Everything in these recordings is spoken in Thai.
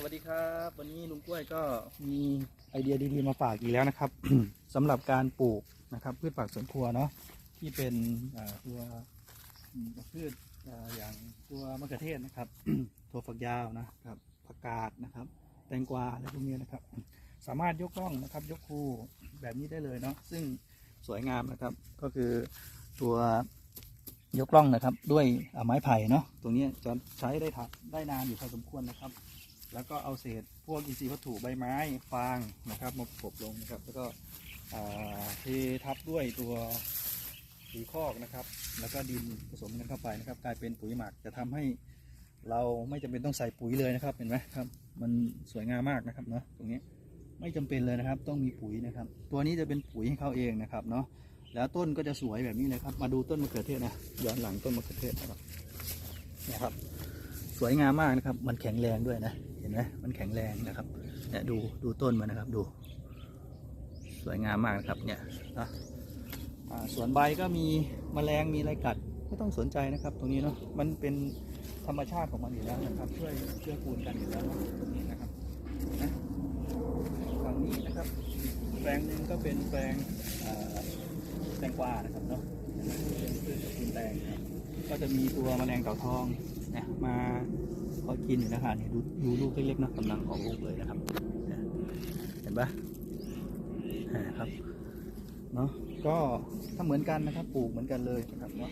สวัสดีครับ วันนี้ลุงกล้วยก็มีไอเดียดีๆมาฝากอีกแล้วนะครับสำหรับการปลูกนะครับพืชผักสวนครัวเนาะที่เป็นตัวพืชออย่างตัวมะเขือเทศนะครับถั่วฝักยาวนะครับผักกาดนะครับ แตงกวาอะไรพวกนี้นะครับ สามารถยกกล่องนะครับ ยกคู่แบบนี้ได้เลยเนาะซึ่งสวยงามนะครับ ก็คือตัวยกกล่องนะครับ ด้วยไม้ไผ่เนาะตรงนี้จะใช้ได้ถักได้นานอยู่พอสมควรนะครับ แล้วก็เอาเศษพวกอินทรีย์วัตถุใบไม้ฟางนะครับมากบลงนะครับ แล้วก็เททับด้วยตัวปุ๋ยคอกนะครับ แล้วก็ดินผสมกันเข้าไปนะครับ กลายเป็นปุ๋ยหมักจะทำให้เราไม่จำเป็นต้องใส่ปุ๋ยเลยนะครับเห็นไหมครับ มันสวยงามมากนะครับเนาะตรงนี้ไม่จำเป็นเลยนะครับ ต้องมีปุ๋ยนะครับ ตัวนี้จะเป็นปุ๋ยให้เขาเองนะครับเนาะแล้วต้นก็จะสวยแบบนี้เลยครับ มาดูต้นมะเขือเทศนะย้อนหลังต้นมะเขือเทศนะครับนี่ยครับ สวยงามมากนะครับ มันแข็งแรงด้วยนะ ห็นไหมมันแข็งแรงนะครับเนี่ยดูดูต้นมันนะครับดู สวยงามมากนะครับเนี่ยนะสวนใบก็มีแมลงมีอะไรกัดไม่ต้องสนใจนะครับ ตรงนี้เนาะมันเป็นธรรมชาติของมันอยู่แล้วนะครับ ช่วยเชื่อคูณกันอยู่แล้วนะตรงนี้นะครับนะฝั่งนี้นะครับ แปลงหนึ่งก็เป็นแปลงแตงกวานะครับเนาะเป็นพืชตระกูลแตงนะครับ ก็จะมีตัวแมลงเต่าทองนะมาก็กินอยู่นะครับดูดูลูกเล็กๆนะกำลังออกลูกเลยนะครับเห็นปะอ่าครับเนาะก็ถ้าเหมือนกันนะครับปลูกเหมือนกันเลยนะครับเนาะ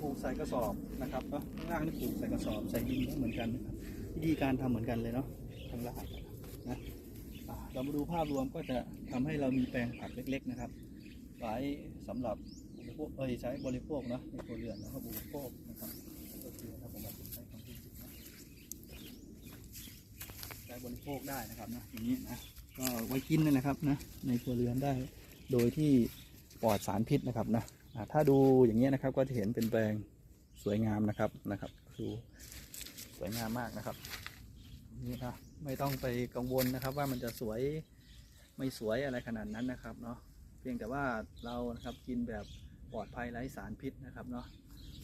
ปลูกใส่กระสอบนะครับเนาะข้างล่างนี่ปลูกใส่กระสอบใส่ดินก็เหมือนกันนะครับวิธีการทำเหมือนกันเลยเนาะข้างลางนะเรามาดูภาพรวมก็จะทำให้เรามีแปลงผักเล็ก ๆนะครับ ไว้สำหรับ ริโภคเอ้ยใช้บริโภคนะในครัวเรือนนะครับบริโภคนะครับก็คือถ้าผมแบบใช้คำพูดผิดนะใช้บริโภคได้นะครับนะอย่างนี้นะก็ไว้กินนั่นแหละครับนะในครัวเรือนได้โดยที่ปลอดสารพิษนะครับนะถ้าดูอย่างนี้นะครับก็จะเห็นเป็นแปลงสวยงามนะครับนะครับดูสวยงามมากนะครับนี่นะไม่ต้องไปกังวลนะครับว่ามันจะสวยไม่สวยอะไรขนาดนั้นนะครับเนาะเพียงแต่ว่าเรานะครับกินแบบ ปลอดภัยไร้สารพิษนะครับเนาะ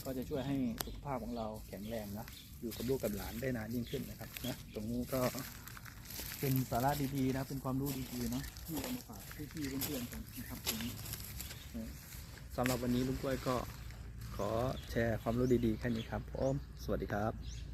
ก็จะช่วยให้สุขภาพของเราแข็งแรงนะอยู่กับลูกกับหลานได้นานยิ่งขึ้นนะครับนะตรงนี้ก็เป็นสาระดีๆนะ เป็นความรู้ดีๆเนาะที่เอามาฝากพี่ๆเพื่อนๆกันนะครับตรงนี้สำหรับวันนี้ลุงกล้วยก็ขอแชร์ความรู้ดีๆแค่นี้ครับผมสวัสดีครับ